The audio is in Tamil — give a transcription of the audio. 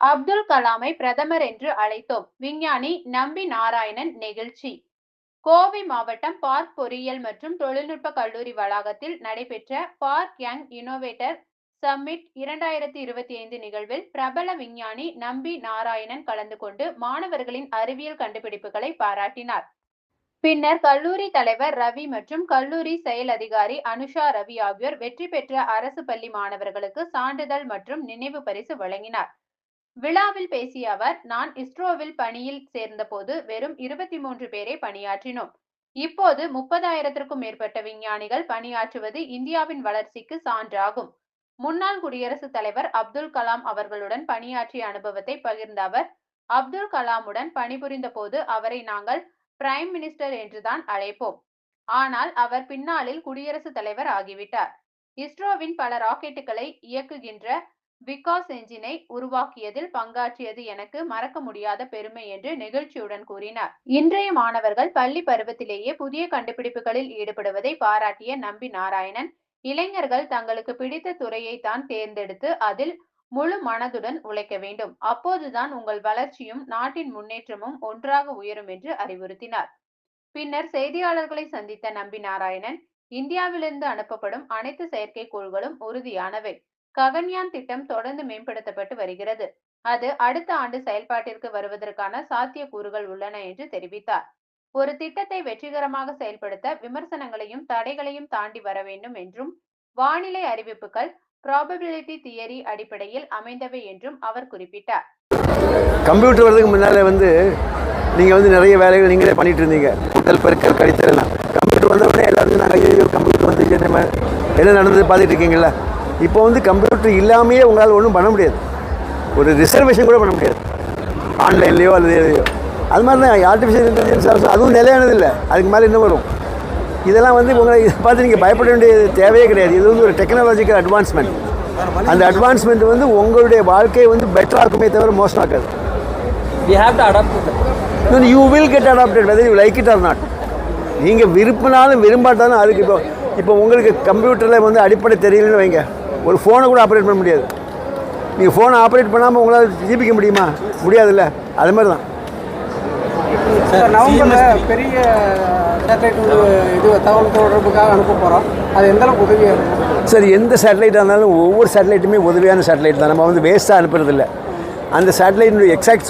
அப்துல் கலாமை பிரதமர் என்று அழைத்தோம். விஞ்ஞானி நம்பி நாராயணன் நெகிழ்ச்சி. கோவை மாவட்டம் பார்க் பொறியியல் மற்றும் தொழில்நுட்ப கல்லூரி வளாகத்தில் நடைபெற்ற பார்க் யங் இனோவேட்டர் சம்மிட் இரண்டாயிரத்தி இருபத்தி ஐந்து நிகழ்வில் பிரபல விஞ்ஞானி நம்பி நாராயணன் கலந்து கொண்டு மாணவர்களின் அறிவியல் கண்டுபிடிப்புகளை பாராட்டினார். பின்னர் கல்லூரி தலைவர் ரவி மற்றும் கல்லூரி செயல் அதிகாரி அனுஷா ரவி ஆகியோர் வெற்றி பெற்ற அரசு பள்ளி மாணவர்களுக்கு சான்றிதழ் மற்றும் நினைவு பரிசு வழங்கினார். விழாவில் பேசிய அவர் நான் இஸ்ரோவில் பணியில் சேர்ந்தபோது வெறும் இருபத்தி மூன்று பேரை பணியாற்றினோம். இப்போது முப்பதாயிரத்திற்கும் மேற்பட்ட விஞ்ஞானிகள் பணியாற்றுவது இந்தியாவின் வளர்ச்சிக்கு சான்றாகும். முன்னாள் குடியரசுத் தலைவர் அப்துல் கலாம் அவர்களுடன் பணியாற்றிய அனுபவத்தை பகிர்ந்த அவர் அப்துல் கலாமுடன் பணிபுரிந்த போது அவரை நாங்கள் பிரைம் மினிஸ்டர் என்றுதான் அழைப்போம். ஆனால் அவர் பின்னாளில் குடியரசுத் தலைவர் ஆகிவிட்டார். இஸ்ரோவின் பல ராக்கெட்டுகளை இயக்குகின்ற விகாஸ் என்ஜினை உருவாக்கியதில் பங்காற்றியது எனக்கு மறக்க முடியாத பெருமை என்று நெகிழ்ச்சியுடன் கூறினார். இன்றைய மாணவர்கள் பள்ளி பருவத்திலேயே புதிய கண்டுபிடிப்புகளில் ஈடுபடுவதை பாராட்டிய நம்பி நாராயணன் இளைஞர்கள் தங்களுக்கு பிடித்த துறையை தான் தேர்ந்தெடுத்து அதில் முழு மனதுடன் உழைக்க வேண்டும். அப்போதுதான் உங்கள் வளர்ச்சியும் நாட்டின் முன்னேற்றமும் ஒன்றாக உயரும் என்று அறிவுறுத்தினார். பின்னர் செய்தியாளர்களை சந்தித்த நம்பி நாராயணன் இந்தியாவிலிருந்து அனுப்பப்படும் அனைத்து செயற்கைக்கோள்களும் உறுதியானவை. ககன்யான் திட்டம் தொடர்ந்து மேம்படுத்தப்பட்டு வருகிறது. அது அடுத்த ஆண்டு செயல்பாட்டிற்கு வருவதற்கான சாத்தியக்கூறுகள் உள்ளன என்று தெரிவித்தார். ஒரு திட்டத்தை வெற்றிகரமாக செயல்படுத்த விமர்சனங்களையும் தடைகளையும் தாண்டி வர வேண்டும் என்றும் வானிலை அறிவிப்புகள் ப்ராபபிலிட்டி தியரி அடிப்படையில் அமைந்தவை என்றும் அவர் குறிப்பிட்டார். கம்ப்யூட்டர் வரதுக்கு முன்னாலே வந்து நீங்கள் வந்து நிறைய வேலைகள் நீங்களே பண்ணிட்டு இருந்தீங்க. முதல் பெருக்கல் கழித்தல் கம்ப்யூட்டர் வந்த உடனே எல்லாருக்கும் நாங்கள் ஐயோ கம்ப்யூட்டர் வந்து என்ன நடந்தது பார்த்துட்டு இருக்கீங்களா இப்போ வந்து கம்ப்யூட்டர் இல்லாமையே உங்களால் ஒன்றும் பண்ண முடியாது. ஒரு ரிசர்வேஷன் கூட பண்ண முடியாது. ஆன்லைன்லேயோ அல்லது எதையோ. அது மாதிரி தான் ஆர்டிஃபிஷியல் இன்டெலிஜென்ஸ் அதுவும் நிலையானது இல்லை. அதுக்கு மேலே என்ன வரும். இதெல்லாம் வந்து உங்களை இதை பார்த்து நீங்கள் பயப்பட வேண்டிய தேவையே கிடையாது. இது வந்து ஒரு டெக்னாலஜிக்கல் அட்வான்ஸ்மெண்ட் அந்த அட்வான்ஸ்மெண்ட் வந்து உங்களுடைய வாழ்க்கையை வந்து பெட்டர் ஆக்குமே தவிர மோசமாக்காது to adapt to that. then you will get adopted whether you like it or not. நீங்கள் விரும்பினாலும் விரும்பாட்டாலும் அதுக்கு இப்போ இப்போ உங்களுக்கு கம்ப்யூட்டரில் வந்து அடிப்படை தெரியலன்னு வைங்க. ஒரு ஃபோனை கூட ஆப்ரேட் பண்ண முடியாது. நீங்கள் ஃபோனை ஆப்ரேட் பண்ணாமல் உங்களால் ஜீபிக்க முடியுமா? முடியாதுல்ல? அது மாதிரி தான் சார் நவம்பரில் பெரிய சேட்டலைட் இது தகவல் தொடர்புக்காக அனுப்ப போகிறோம் அது எந்த அளவுக்கு உதவியாக இருக்கும்? சரி எந்த சேட்டலைட்டாக இருந்தாலும் ஒவ்வொரு சேட்டலைட்டுமே உதவியான சேட்டலைட் தான். நம்ம வந்து வேஸ்ட்டாக அனுப்புறதில்ல. அந்த சேட்டலைட்டினுடைய எக்ஸாக்ட்